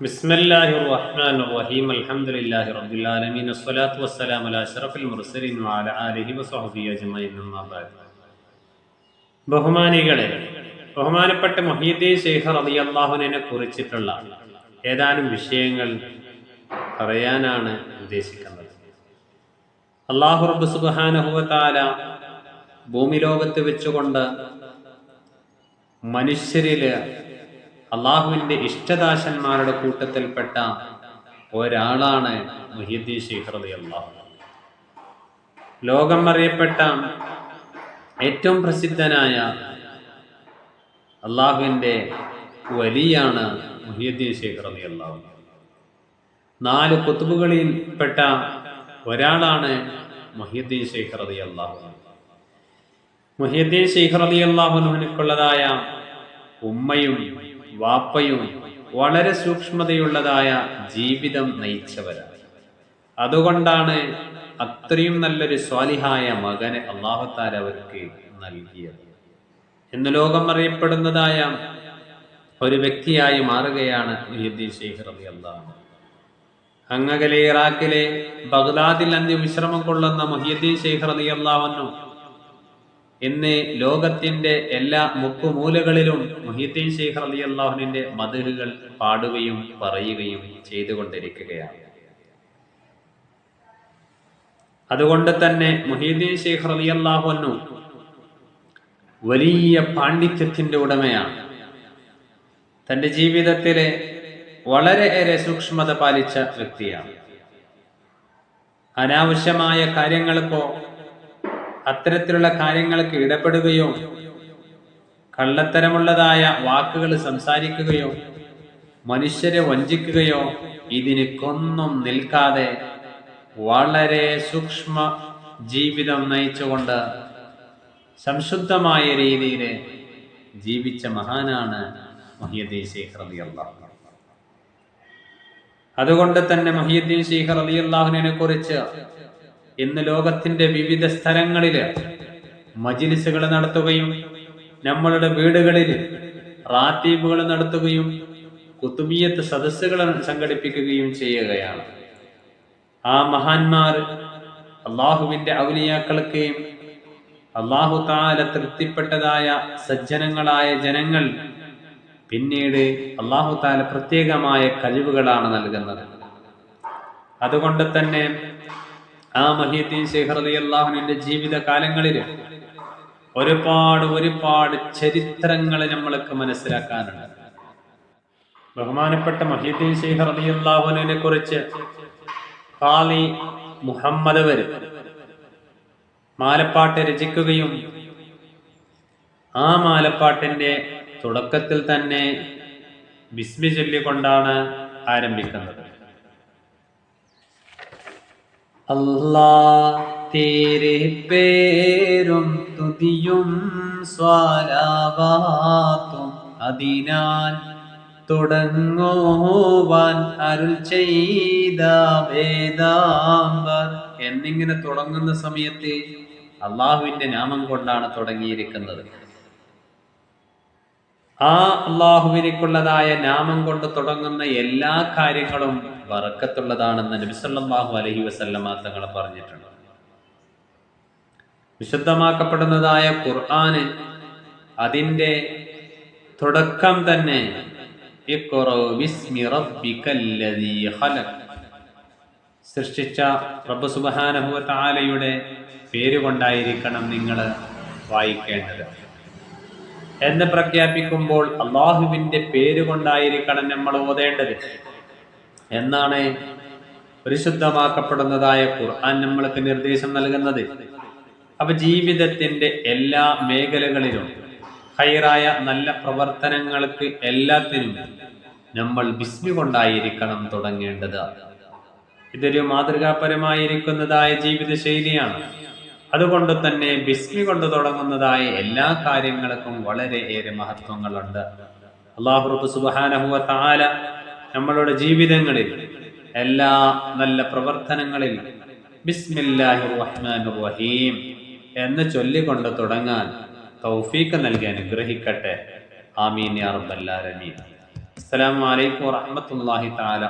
بسم الله الرحمن الرحيم الحمد لله رب العالمين الصلاة والسلام على أشرف المرسلين وعلى آله وصحبه أجمعين أما بعد ബഹുമാനികളെ ബഹുമാനപ്പെട്ട മൊഹീദ്ദീൻ ശേഖർ റളിയല്ലാഹുവിനെ കുറിച്ചിട്ടുള്ള ഏതാനും വിഷയങ്ങൾ പറയാനാണ് ഉദ്ദേശിക്കുന്നത് അള്ളാഹു റബ്ബ് സുബ്ഹാനഹുവതാല ഭൂമി ലോകത്ത് വെച്ചുകൊണ്ട് മനുഷ്യരില് അള്ളാഹുവിന്റെ ഇഷ്ടദാശന്മാരുടെ കൂട്ടത്തിൽപ്പെട്ട ഒരാളാണ് മുഹിദ്ദീൻ ശേഖർ അള്ളാഹു ലോകം അറിയപ്പെട്ട ഏറ്റവും പ്രസിദ്ധനായ അള്ളാഹുവിന്റെ വലിയാണ് മുഹിയുദ്ദീൻ ശേഖർ അള്ളാഹു നാല് കുത്തുബുകളിൽ പെട്ട ഒരാളാണ് മുഹിയുദ്ദീൻ ശേഖർ അള്ളാഹു മുഹിയുദ്ദീൻ ശേഖർ അള്ളാഹുനുക്കുള്ളതായ ഉമ്മയും വാപ്പയും വളരെ സൂക്ഷ്മതയുള്ളതായ ജീവിതം നയിച്ചവരാണ് അതുകൊണ്ടാണ് അത്രയും നല്ലൊരു സ്വാലിഹായ മകനെ അള്ളാഹുത്താൽ അവർക്ക് നൽകിയത്. എന്ന് ലോകം അറിയപ്പെടുന്നതായ ഒരു വ്യക്തിയായി മാറുകയാണ് ഷെയ്ഖ് റബി അള്ളാഹു അങ്ങകലെ ഇറാഖിലെ ബഗ്ദാദിൽ അന്ത്യ വിശ്രമം കൊള്ളുന്ന മുഹിയുദ്ദീൻ ഷെയ്ഖ് റബി അള്ളാഹുനു ഇന്ന് ലോകത്തിന്റെ എല്ലാ മുക്കുമൂലകളിലും മുഹീദ്ദീൻ ഷെയ്ഖ് അലി അള്ളാഹുവിന്റെ മതിലുകൾ പാടുകയും പറയുകയും ചെയ്തുകൊണ്ടിരിക്കുകയാണ്. അതുകൊണ്ട് തന്നെ മുഹീദ്ദീൻ ഷെയ്ഖ് അലി അള്ളാഹുനു വലിയ പാണ്ഡിത്യത്തിന്റെ ഉടമയാണ്. തന്റെ ജീവിതത്തിലെ വളരെയേറെ സൂക്ഷ്മത പാലിച്ച വ്യക്തിയാണ്. അനാവശ്യമായ കാര്യങ്ങൾക്കോ അത്തരത്തിലുള്ള കാര്യങ്ങൾക്ക് ഇടപെടുകയോ കള്ളത്തരമുള്ളതായ വാക്കുകൾ സംസാരിക്കുകയോ മനുഷ്യരെ വഞ്ചിക്കുകയോ ഇതിനൊന്നും നിൽക്കാതെ വളരെ സൂക്ഷ്മ ജീവിതം നയിച്ചുകൊണ്ട് സംശുദ്ധമായ രീതിയിൽ ജീവിച്ച മഹാനാണ് മഹിയുദ്ദീൻ ശേഖർ അലി അള്ളാഹു അതുകൊണ്ട് തന്നെ മഹിയുദ്ദീൻ ശേഖർ അലി അള്ളാഹുവിനെ കുറിച്ച് ഇന്ന് ലോകത്തിന്റെ വിവിധ സ്ഥലങ്ങളിൽ മജിലിസുകൾ നടത്തുകയും നമ്മളുടെ വീടുകളിൽ റാത്തീബുകൾ നടത്തുകയും കുത്തുബിയത്ത് സദസ്സുകൾ സംഘടിപ്പിക്കുകയും ചെയ്യുകയാണ്. ആ മഹാന്മാർ അള്ളാഹുവിന്റെ ഔലിയാക്കൾക്ക് അള്ളാഹു താല തൃപ്തിപ്പെട്ടതായ സജ്ജനങ്ങളായ ജനങ്ങൾ പിന്നീട് അള്ളാഹു താല പ്രത്യേകമായ കഴിവുകളാണ് നൽകുന്നത്. അതുകൊണ്ട് തന്നെ ആ മഹീദ്ദീൻ ശേഖർ അലി അള്ളാഹുവിന്റെ ജീവിത കാലങ്ങളിൽ ഒരുപാട് ഒരുപാട് ചരിത്രങ്ങൾ നമ്മൾക്ക് മനസ്സിലാക്കാനുണ്ട്. ബഹുമാനപ്പെട്ട മഹീദ്ദീൻ ശേഖർ അലി അള്ളാഹുവിനെ കുറിച്ച് മുഹമ്മദ് വരെ മാലപ്പാട്ട് രചിക്കുകയും ആ മാലപ്പാട്ടിന്റെ തുടക്കത്തിൽ തന്നെ ബിസ്മി ചൊല്ലിക്കൊണ്ടാണ് ആരംഭിക്കുന്നത്. അല്ലാ തേരെ പേരും തുതിയും സ്വാലാവാത്തും. അതിനാൽ തുടങ്ങുവാൻ അരുൾ ചെയ്ത വേദാംബർ എന്നിങ്ങനെ തുടങ്ങുന്ന സമയത്ത് അള്ളാഹുവിന്റെ നാമം കൊണ്ടാണ് തുടങ്ങിയിരിക്കുന്നത്. ആ അള്ളാഹുവിനേക്കുള്ളതായ നാമം കൊണ്ട് തുടങ്ങുന്ന എല്ലാ കാര്യങ്ങളും വറക്കത്തുള്ളതാണെന്ന് നബിസല്ലാഹു അലഹി വസല്ലമ തങ്ങൾ പറഞ്ഞിട്ടുണ്ട്. വിശുദ്ധമാക്കപ്പെടുന്നതായ ഖുർആന് അതിന്റെ തുടക്കം തന്നെ സൃഷ്ടിച്ച റബ്ബ് പേര് പേരുകൊണ്ടായിരിക്കണം നിങ്ങൾ വായിക്കേണ്ടത്. എന്ന് പ്രഖ്യാപിക്കുമ്പോൾ അള്ളാഹുവിന്റെ പേര് കൊണ്ടായിരിക്കണം നമ്മൾ ഓതേണ്ടത്. എന്നാണ് പരിശുദ്ധമാക്കപ്പെടുന്നതായ ഖുർആൻ നമ്മൾക്ക് നിർദ്ദേശം നൽകുന്നത്. അപ്പൊ ജീവിതത്തിന്റെ എല്ലാ മേഖലകളിലും ഹൈറായ നല്ല പ്രവർത്തനങ്ങൾക്ക് എല്ലാത്തിനും നമ്മൾ ബിസ്മി കൊണ്ടായിരിക്കണം തുടങ്ങേണ്ടത്. ഇതൊരു മാതൃകാപരമായിരിക്കുന്നതായ ജീവിത ശൈലിയാണ് അതുകൊണ്ട് തന്നെ ബിസ്മി കൊണ്ട് തുടങ്ങുന്നതായ എല്ലാ കാര്യങ്ങൾക്കും വളരെ ഏറെ മഹത്വങ്ങളുണ്ട്. അള്ളാഹു സുബാനഹുവ താല നമ്മളുടെ ജീവിതങ്ങളിൽ എല്ലാ നല്ല പ്രവർത്തനങ്ങളിൽ ബിസ്മില്ലാഹി റഹ്മാൻ റഹീം എന്ന് ചൊല്ലിക്കൊണ്ട് തുടങ്ങാൻ തൗഫീഖ് നൽകി അനുഗ്രഹിക്കട്ടെ. ആമീൻ യാ റബ്ബൽ ആലമീൻ. അസ്സലാമു അലൈക്കും വറഹ്മത്തുള്ളാഹി തആല